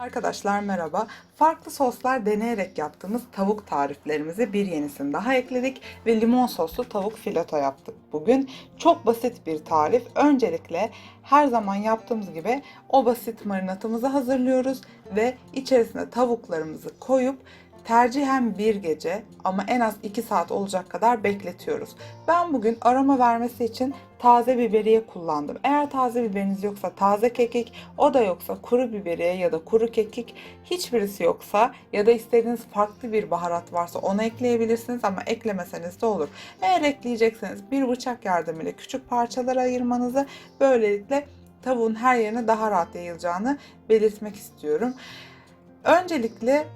Arkadaşlar merhaba. Farklı soslar deneyerek yaptığımız tavuk tariflerimize bir yenisini daha ekledik ve limon soslu tavuk fileto yaptık bugün. Çok basit bir tarif. Öncelikle her zaman yaptığımız gibi o basit marinatımızı hazırlıyoruz ve içerisine tavuklarımızı koyup tercihen bir gece ama en az 2 saat olacak kadar bekletiyoruz. Ben bugün aroma vermesi için taze biberiye kullandım. Eğer taze biberiniz yoksa taze kekik, o da yoksa kuru biberiye ya da kuru kekik, hiçbirisi yoksa ya da istediğiniz farklı bir baharat varsa onu ekleyebilirsiniz ama eklemeseniz de olur. Eğer ekleyecekseniz bir bıçak yardımıyla küçük parçalara ayırmanızı böylelikle tavuğun her yerine daha rahat yayılacağını belirtmek istiyorum. Öncelikle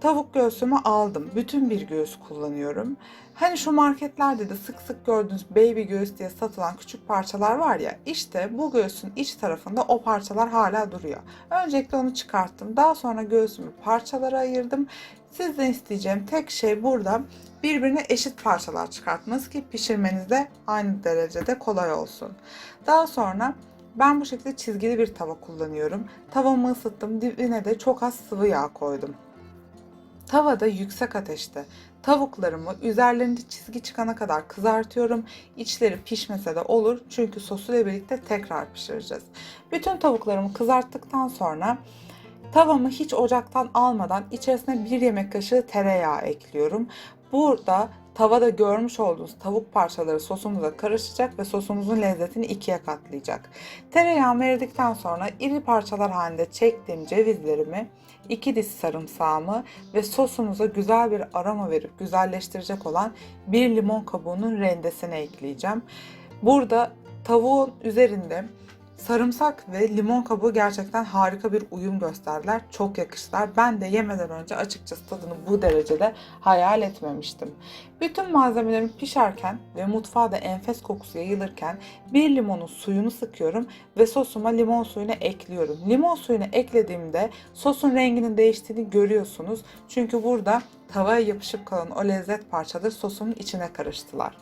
tavuk göğsümü aldım. Bütün bir göğüs kullanıyorum. Hani şu marketlerde de sık sık gördüğünüz baby göğüs diye satılan küçük parçalar var ya işte bu göğsün iç tarafında o parçalar hala duruyor. Öncelikle onu çıkarttım. Daha sonra göğsümü parçalara ayırdım. Sizden isteyeceğim tek şey burada birbirine eşit parçalar çıkartmanız ki pişirmenizde aynı derecede kolay olsun. Daha sonra ben bu şekilde çizgili bir tava kullanıyorum. Tavamı ısıttım. Dibine de çok az sıvı yağ koydum. Tavada yüksek ateşte tavuklarımı üzerlerinde çizgi çıkana kadar kızartıyorum. İçleri pişmese de olur çünkü sosuyla birlikte tekrar pişireceğiz. Bütün tavuklarımı kızarttıktan sonra tavamı hiç ocaktan almadan içerisine bir yemek kaşığı tereyağı ekliyorum. Burada tavada görmüş olduğunuz tavuk parçaları sosumuza karışacak ve sosumuzun lezzetini ikiye katlayacak. Tereyağımı eridikten sonra iri parçalar halinde çektiğim cevizlerimi, iki diş sarımsağımı ve sosumuza güzel bir aroma verip güzelleştirecek olan bir limon kabuğunun rendesine ekleyeceğim. Burada tavuğun üzerinde Sarımsak ve limon kabuğu gerçekten harika bir uyum gösterdiler. Çok yakıştılar. Ben de yemeden önce açıkçası tadını bu derecede hayal etmemiştim. Bütün malzemelerim pişerken ve mutfağa da enfes kokusu yayılırken bir limonun suyunu sıkıyorum ve sosuma limon suyunu ekliyorum. Limon suyunu eklediğimde sosun renginin değiştiğini görüyorsunuz. Çünkü burada tavaya yapışıp kalan o lezzet parçaları sosumun içine karıştılar.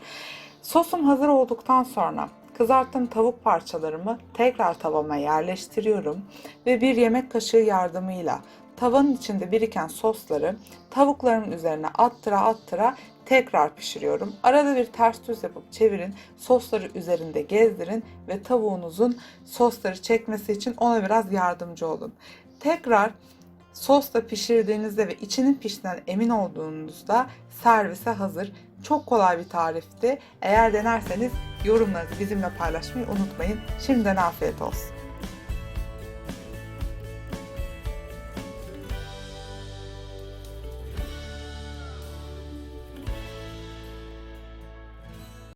Sosum hazır olduktan sonra Kızarttığım tavuk parçalarımı tekrar tavama yerleştiriyorum ve bir yemek kaşığı yardımıyla tavanın içinde biriken sosları tavukların üzerine attıra attıra tekrar pişiriyorum. Arada bir ters düz yapıp çevirin, sosları üzerinde gezdirin ve tavuğunuzun sosları çekmesi için ona biraz yardımcı olun. Tekrar sosla pişirdiğinizde ve içinin piştiğinden emin olduğunuzda servise hazır. Çok kolay bir tarifti. Eğer denerseniz yorumlarınızı bizimle paylaşmayı unutmayın. Şimdiden afiyet olsun.